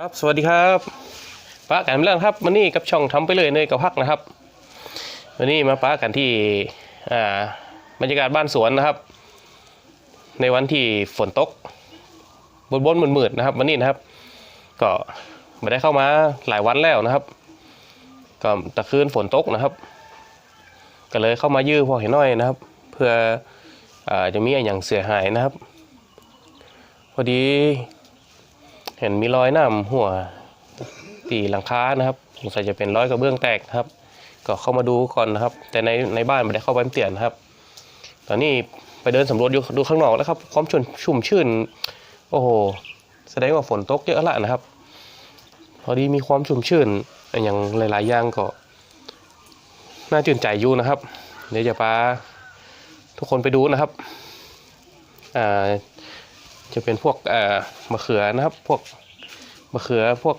ครับสวัสดีครับป้ากันเรื่องครับวันนี้กับช่องทำไปเลยเนยกับพักนะครับ วันนี้มาป้ากันที่อ่าบรรยากาศบ้านสวนนะครับ ในวันที่ฝนตกบนบนมืดๆนะครับ วันนี้นะครับ ก็ไม่ได้เข้ามาหลายวันแล้วนะครับ ก็ตะคืนฝนตกนะครับ ก็เลยเข้ามายื้อพอเห็นน้อยนะครับ เพื่ออจะมีอะไรอย่างเสียหายนะครับ พอดี ห็นมีรอยน้ำหัวตีหลังคานะครับสงสัยจะเป็นรอยกระเบื้องแตกนะครับ ก็เข้ามาดูก่อนนะครับ แต่ในในบ้านไม่ได้เข้าไปเปลี่ยนครับ ตอนนี้ไปเดินสำรวจอยู่ดูข้างนอกแล้วครับ ความชุ่มชุ่มชื่น โอ้โห แสดงว่าฝนตกเยอะละนะครับ พอดีมีความชุ่มชื่นอย่างหลาย ๆ อย่างก็น่าจื่นใจอยู่นะครับ เดี๋ยวจะพาทุกคนไปดูนะครับ อ่า จะเป็นพวกเอ่อมะเขือนะครับพวกมะเขือพวก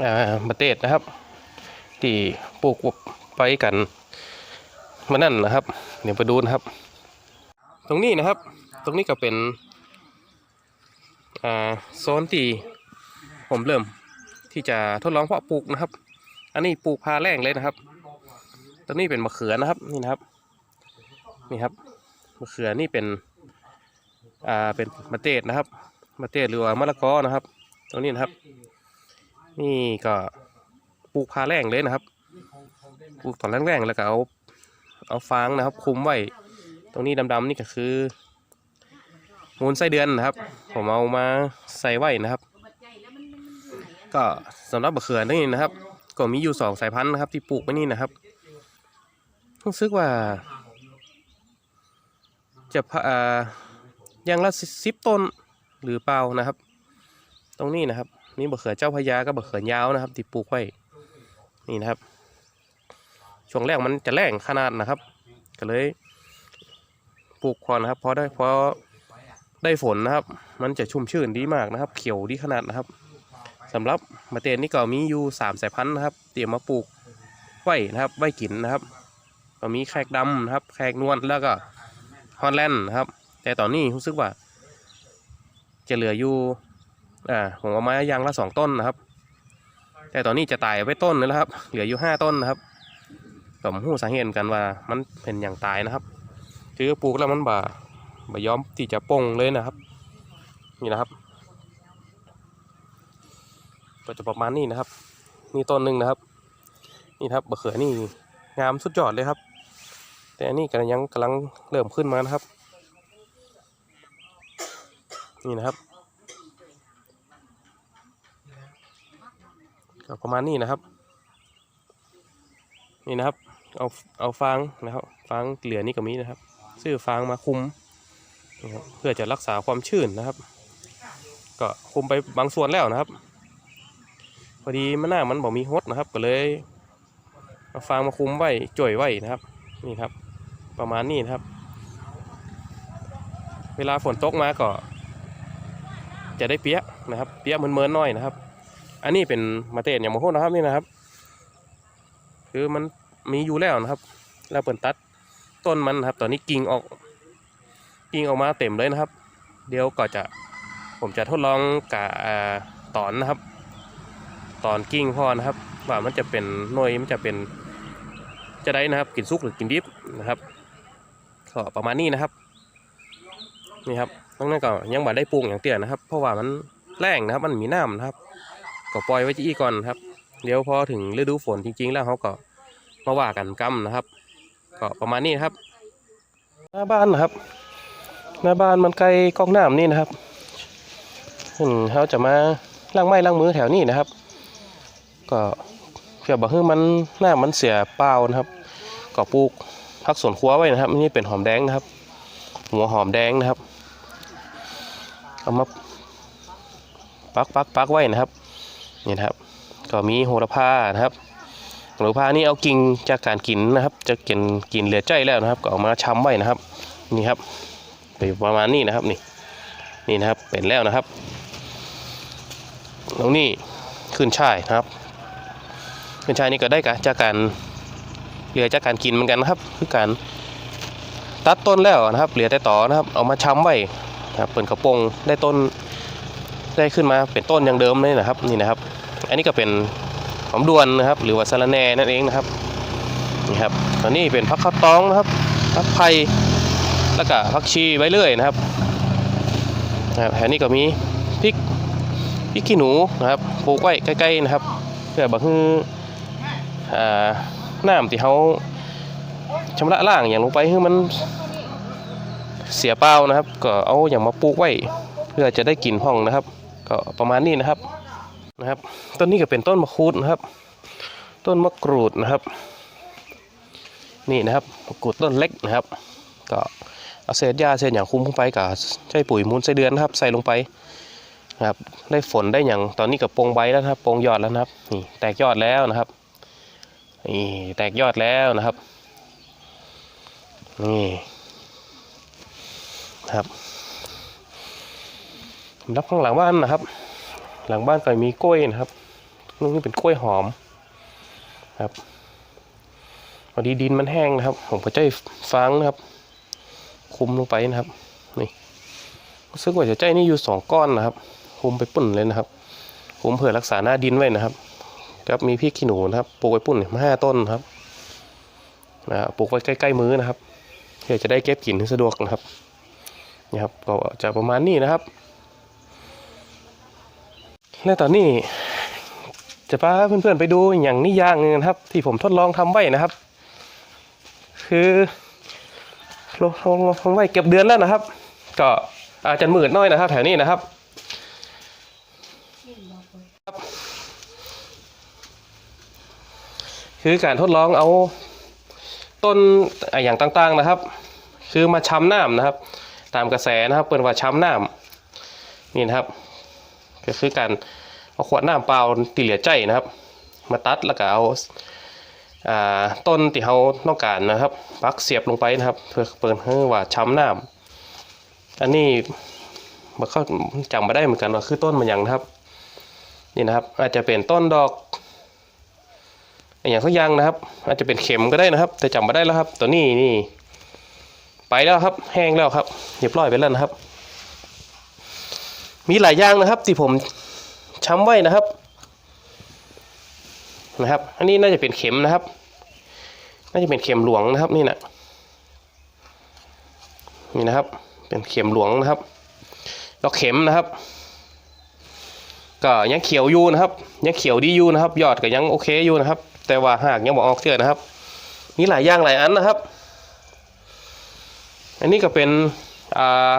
เอ่อมะเตดนะครับ ที่ปลูกไปกันมานั่นนะครับ เดี๋ยวไปดูนะครับ ตรงนี้นะครับ ตรงนี้ก็เป็นอ่าโซนที่ผมเริ่มที่จะทดลองเพาะปลูกนะครับ อันนี้ปลูกพาแรงเลยนะครับตรงนี้เป็นมะเขือนะครับนี่นะครับ นี่ครับ มะเขือนี่เป็น อ่าเป็นมะเตดนะครับมะเตดหรือว่ามะละกอนะครับ ตรงนี้นะครับ นี่ก็ปลูกพาแรงเลยนะครับปลูกตอนแรงๆแล้วก็เอาเอาฟางนะครับ คุมไว้ ตรงนี้ดำๆนี่ก็คือมูลไส้เดือนนะครับ ผมเอามาใส่ไว้นะครับ ก็สำหรับมะเขือนี่นะครับ ก็มีอยู่สองสายพันธุ์นะครับ ที่ปลูกไว้นี่นะครับรู้สึกว่าจะพะอ่า อย่างละสิบต้นหรือเปล่านะครับ ตรงนี้นะครับ นี่บะเขือเจ้าพระยากับบะเขือยาวนะครับที่ปลูกไว้นี่นะครับ ช่วงแรกมันจะแรงขนาดนะครับ ก็เลยปลูกก่อนนะครับพอได้พอได้ฝนนะครับ มันจะชุ่มชื่นดีมากนะครับ เขียวดีขนาดนะครับสำหรับมะเตนนี่ก็มีอยู่สามสายพันธุ์นะครับ เตรียมมาปลูกไว้นะครับไว้กินนะครับก็มีแขกดำนะครับ แขกนวลแล้วก็ฮอลแลนด์นะครับ แต่ตอนนี้รู้สึกว่า จะเหลืออยู่อ่าผมเอามาอยางละสองต้นนะครับ แต่ตอนนี้จะตายไปต้นนึงแล้วครับ เหลืออยู่ห้าต้นนะครับก็มหูสาเหตุกันว่ามันเป็นอย่างตายนะครับคือปลูกแล้วมันบ่าบ่ย้อมที่จะปงเลยนะครับ นี่นะครับก็จะประมาณนี้นะครับ นี่ต้นหนึ่งนะครับ นี่ครับบะเขือนี่งามสุดยอดเลยครับ แต่อันนี้กำลังยังกำลังเริ่มขึ้นมานะครับ นี่นะครับ ก็ประมาณนี้นะครับ นี่นะครับ เอาเอาฟางนะครับฟางเหลือนี่ก็มีนะครับ ซื้อฟางมาคุมนะครับเพื่อจะรักษาความชื้นนะครับ ก็คุมไปบางส่วนแล้วนะครับ พอดีมันหน้ามันบอกมีฮดนะครับ ก็เลยเอาฟางมาคุมไว้จ่อยไว้นะครับ นี่ครับ ประมาณนี้นะครับ เวลาฝนตกมาก็ จะได้เปียกนะครับ เปียกเหมือนๆหน่อยนะครับ อันนี้เป็นมาเตนอย่างมะโหนะครับนี่นะครับ คือมันมีอยู่แล้วนะครับ แล้วเปิดตัดต้นมันนะครับ ตอนนี้กิ่งออกกิ่งออกมาเต็มเลยนะครับ เดี๋ยวก็จะผมจะทดลองกะอ่าตอนนะครับ ตอนกิ่งพ่อนะครับ ว่ามันจะเป็นหน่วยมันจะเป็นจะได้นะครับกินซุกหรือกินดิบนะครับก็ประมาณนี้นะครับ นี่ครับตรงนั้นก็ยังบ่ได้ปรุงอย่างเตี้ยนะครับ เพราะว่ามันแรงนะครับ มันมีน้ำนะครับ ก็ปล่อยไว้ที่อีก่อนครับ เดี๋ยวพอถึงฤดูฝนจริง ๆ แล้วเขาก็มาว่ากันกำนะครับ ก็ประมาณนี้ครับ หน้าบ้านนะครับ หน้าบ้านมันใกล้กองน้ำนี่นะครับอืมเขาจะมาล้างไม้ล้างมือแถวนี้นะครับ ก็เพื่อบอกให้มันหน้ามันเสียเปล่านะครับ ก็ปลูกพักสวนครัวไว้นะครับนี่เป็นหอมแดงนะครับ หัวหอมแดงนะครับ เอามาปักปักปักไว้นะครับนี่นะครับ ก็มีโหระพานะครับโหระพานี่เอากิ่งจากการกินนะครับ จะกินกินเหลือใจแล้วนะครับ ก็เอามาช้ำไว้นะครับ นี่ครับเป็นประมาณนี้นะครับนี่นี่นะครับเป็นแล้วนะครับตรงนี้ขึ้นช่ายนะครับ ขึ้นช่ายนี่ก็ได้กะจากการเหลือจากการกินเหมือนกันนะครับ คือการตัดต้นแล้วนะครับ เหลือแต่ต่อนะครับ เอามาช้ำไว้ นะครับเปิดกระโปรงได้ต้นได้ขึ้นมาเป็นต้นอย่างเดิมเลยนะครับนี่นะครับ อันนี้ก็เป็นหอมดวนนะครับ หรือว่าสะระแหน่นั่นเองนะครับนี่ครับอันนี้เป็นพักข้าวตองนะครับพักไผ่แล้วก็พักชีไว้เรื่อยนะครับนะครับอันนี้ก็มีพริกพริกขี้หนูนะครับปลูกไว้ใกล้ๆนะครับ เพื่อบังฮืออ่าน้ำที่เขาชำระล้างอย่างลงไปให้มัน เสียเปล่านะครับ ก็เอาอย่างมาปลูกไว้เพื่อจะได้กลิ่นห้องนะครับ ก็ประมาณนี้นะครับนะครับ ต้นนี้ก็เป็นต้นมะกรูดนะครับ ต้นมะกรูดนะครับ นี่นะครับมะกรูดต้นเล็กนะครับ ก็เอาเศษหญ้าเศษอย่างคุ้มลงไปกับใช้ปุ๋ยมูลไส้เดือนนะครับ ใส่ลงไปนะครับได้ฝนได้อย่างตอนนี้กับโปรงใบแล้วนะครับโปรงยอดแล้วนะครับนี่แตกยอดแล้วนะครับนี่แตกยอดแล้วนะครับนี่ ครับรับข้างหลังบ้านนะครับ หลังบ้านก็มีกล้วยนะครับนี่เป็นกล้วยหอมครับพอดีดินมันแห้งนะครับ ผมก็จะฟางนะครับ คุมลงไปนะครับนี่รู้สึกว่าจะใจนี่อยู่สองก้อนนะครับ คุมไปปุ่นเลยนะครับ คุมเพื่อรักษาหน้าดินไว้นะครับครับมีพริกขี้หนูนะครับปลูกไว้ปุ่นมาห้าต้นนะครับนะปลูกไว้ใกล้ๆมือนะครับเพื่อจะได้เก็บกินให้สะดวกนะครับ นี่ครับก็จะประมาณนี้นะครับ และตอนนี้จะพาเพื่อนๆไปดูอย่างนี้อย่างนึงนะครับ ที่ผมทดลองทำไว้นะครับ คือลองลองลองทำไว้เก็บเดือนแล้วนะครับ ก็อาจจะหมืดหน้อยนะครับ แถวนี้นะครับคือการทดลองเอาต้นอะอย่างต่างๆนะครับ คือมาช้ำน้ำนะครับ ตามกระแสนะครับเปิดว่าช้ำน้ำนี่นะครับ ก็คือการเอาขวดน้ำเปล่าตีเหลือใจนะครับ มาตัดแล้วก็เอาต้นที่เขาต้องการนะครับปักเสียบลงไปนะครับ เพื่อเปิดให้ว่าช้ำน้ำอันนี้มันก็จำไม่ได้เหมือนกันว่าคือต้นมันยังนะครับ นี่นะครับ อาจจะเป็นต้นดอกอย่างสักอย่างนะครับ อาจจะเป็นเข็มก็ได้นะครับ แต่จำไม่ได้แล้วครับ ตัวนี้นี่ ไปแล้วครับ แห้งแล้วครับเรียบร้อยไปแล้วนะครับ มีหลายอย่างนะครับ ที่ผมช้ำไว้นะครับ นะครับ อันนี้น่าจะเป็นเข็มนะครับ น่าจะเป็นเข็มหลวงนะครับ นี่นะนี่นะครับ เป็นเข็มหลวงนะครับ แล้วเข็มนะครับ ก็ยังเขียวอยู่นะครับ ยังเขียวดีอยู่นะครับ ยอดก็ยังโอเคอยู่นะครับ แต่ว่าหากยังบอกออกเทื่อนะครับ มีหลายอย่างหลายอันนะครับ อันนี้ก็เป็นอ่า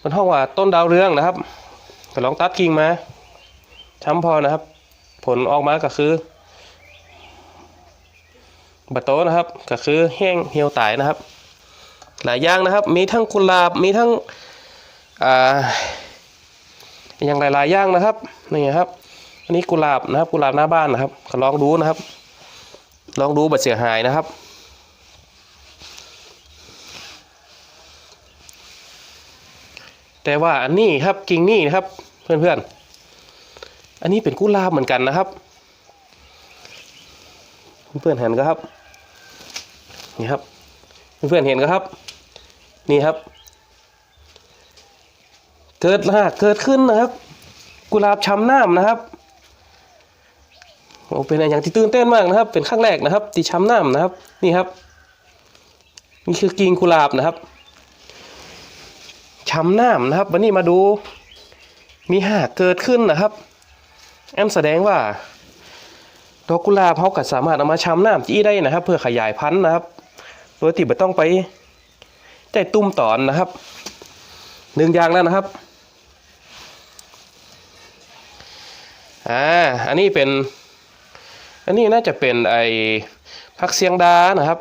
เป็นห้องว่าต้นดาวเรืองนะครับก็ลองตัดกิ่งมาช้ำพอนะครับ ผลออกมาก็คือบัตโตนะครับ ก็คือแห้งเหี่ยวตายนะครับ หลายอย่างนะครับ มีทั้งกุหลาบมีทั้งอ่าอย่างหลายๆอย่างนะครับนี่ครับ อันนี้กุหลาบนะครับ กุหลาบหน้าบ้านนะครับก็ลองดูนะครับ ลองดูบัดเสียหายนะครับ แต่ว่าอันนี้ครับกิ่งนี่นะครับ เพื่อนๆ อันนี้เป็นกุหลาบเหมือนกันนะครับเพื่อนๆเห็นก็ครับนี่ครับ เพื่อนๆเห็นก็ครับ นี่ครับ เกิดหากเกิดขึ้นนะครับ กุหลาบช้ำน้ำนะครับโอ้เป็นอะไรอย่างที่ตื่นเต้นมากนะครับ เป็นครั้งแรกนะครับ ที่ช้ำน้ำนะครับ นี่ครับนี่คือกิ่งกุหลาบนะครับ ช้ำน้ำนะครับ วันนี้มาดูมีหากเกิดขึ้นนะครับ แอมแสดงว่าดอกกุหลาบเขาก็สามารถเอามาช้ำน้ำจี้ได้นะครับ เพื่อขยายพันธุ์นะครับ โดยที่ไม่ต้องไปใจตุ้มตอนนะครับหนึ่งอย่างแล้วนะครับอ่าอันนี้เป็น อันนี้น่าจะเป็นไอพักเสียงดานะครับ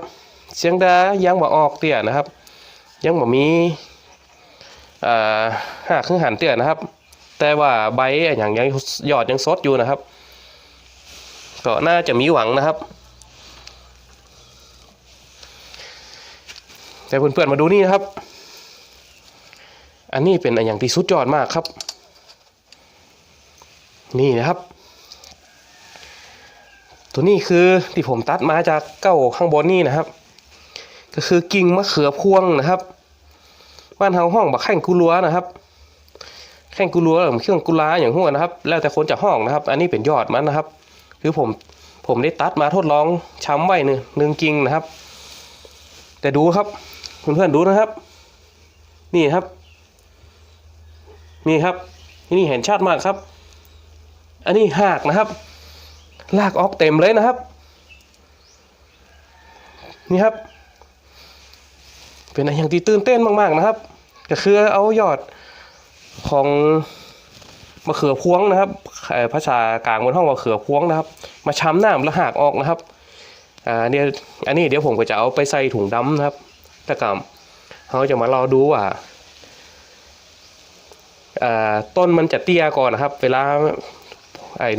เสียงดายังบ่ออกเตี่ยนะครับ ยังบ่มีอ่า หากขึ้นหันเตือนนะครับ แต่ว่าใบอย่างยังยอดยังสดอยู่นะครับ ก็น่าจะมีหวังนะครับแต่เพื่อนๆมาดูนี่นะครับ อันนี้เป็นอย่างที่สุดยอดมากครับ นี่นะครับ ตัวนี้คือที่ผมตัดมาจากเก้าข้างบนนี่นะครับ ก็คือกิ่งมะเขือพวงนะครับ บ้านเฮาห้องบักแข่งกุลัวนะครับแข้งกุลัวหรือเครื่องกุลาอย่างหัวนะครับ แล้วแต่คนจะห้องนะครับ อันนี้เป็นยอดมันนะครับคือผมผมได้ตัดมาทดลองช้ำไว้หนึ่งหนึ่งกิ่งนะครับ แต่ดูครับเพื่อนๆดูนะครับ นี่ครับ นี่ครับที่นี่เห็นชัดมากครับ อันนี้หากนะครับ ลากออกเต็มเลยนะครับ นี่ครับ เป็นอะไรอย่างที่ตื่นเต้นมาก ๆนะครับ ก็คือเอายอดของมะเขือพวงนะครับภาษากลางบนห้องมะเขือพวงนะครับ มาช้ำน้ำแล้วหากออกนะครับอ่าเนี่ยอันนี้เดี๋ยวผมก็จะเอาไปใส่ถุงดำนะครับตะกำเขาจะมารอดูว่าต้นมันจะเตี้ยก่อนนะครับ เวลาไอ้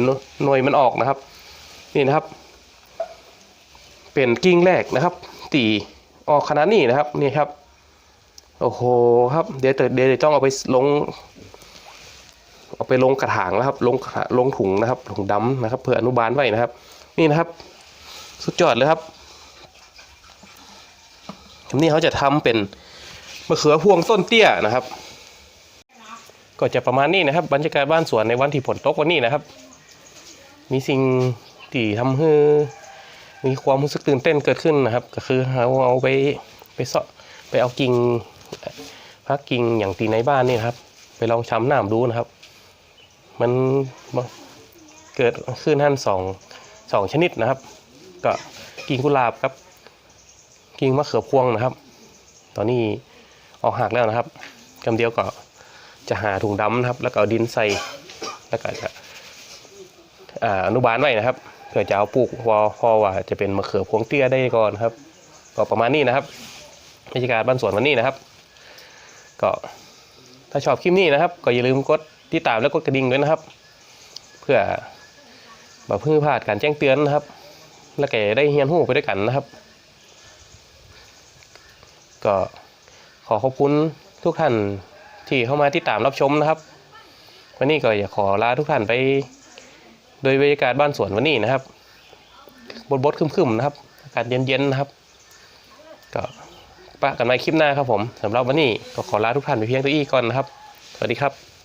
หน่วยมันออกนะครับ นี่นะครับ เป็นกิ่งแรกนะครับ ตี ออกขนาดนี้นะครับนี่ครับ โอ้โหครับเดี๋ยวเดี๋ยวต้องเอาไปลง เอาไปลงกระถางนะครับ ลงลงถุงนะครับถุงดำนะครับ เพื่ออนุบาลไว้นะครับ นี่นะครับ สุดยอดเลยครับทีนี้เขาจะทำเป็นมะเขือพวงต้นเตี้ยนะครับ ก็จะประมาณนี้นะครับ บรรยากาศบ้านสวนในวันที่ฝนตกวันนี้นะครับ มีสิ่งที่ทำให้ มีความรู้สึกตื่นเต้นเกิดขึ้นนะครับ ก็คือเราเอาไปไปเสาะไปเอากิ่งพักกิ่งอย่างตีในบ้านนี่ครับไปลองช้ำน้ำดูนะครับ มันเกิดขึ้นท่านสองสองชนิดนะครับ ก็กิ่งกุหลาบครับ กิ่งมะเขือพวงนะครับ ตอนนี้ออกหักแล้วนะครับกำเดียวก็จะหาถุงดำนะครับ แล้วก็เอาดินใส่แล้วก็จะออนุบาลไว้นะครับ พื่อจะเอาปลูกพอพอว่าจะเป็นมะเขือพวงเตี้ยได้ก่อนครับ ก็ประมาณนี้นะครับบรรยากาศบ้านสวนวันนี้นะครับ ก็ถ้าชอบคลิปนี้นะครับ ก็อย่าลืมกดติดตามและกดกระดิ่งด้วยนะครับ เพื่อแบบเพื่อพลาดการแจ้งเตือนนะครับ แล้วก็ได้เฮียนหูไปด้วยกันนะครับ ก็ขอขอบคุณทุกท่านที่เข้ามาติดตามรับชมนะครับ วันนี้ก็อยากขอลาทุกท่านไป โดยบรรยากาศบ้านสวนวันนี้นะครับบดบดๆคึมๆนะครับ อากาศเย็นๆนะครับ ก็ปะกันใหม่คลิปหน้าครับผมสำหรับวันนี้ก็ขอลาทุกท่านไปเพียงตัวอี้ก่อนนะครับ สวัสดีครับ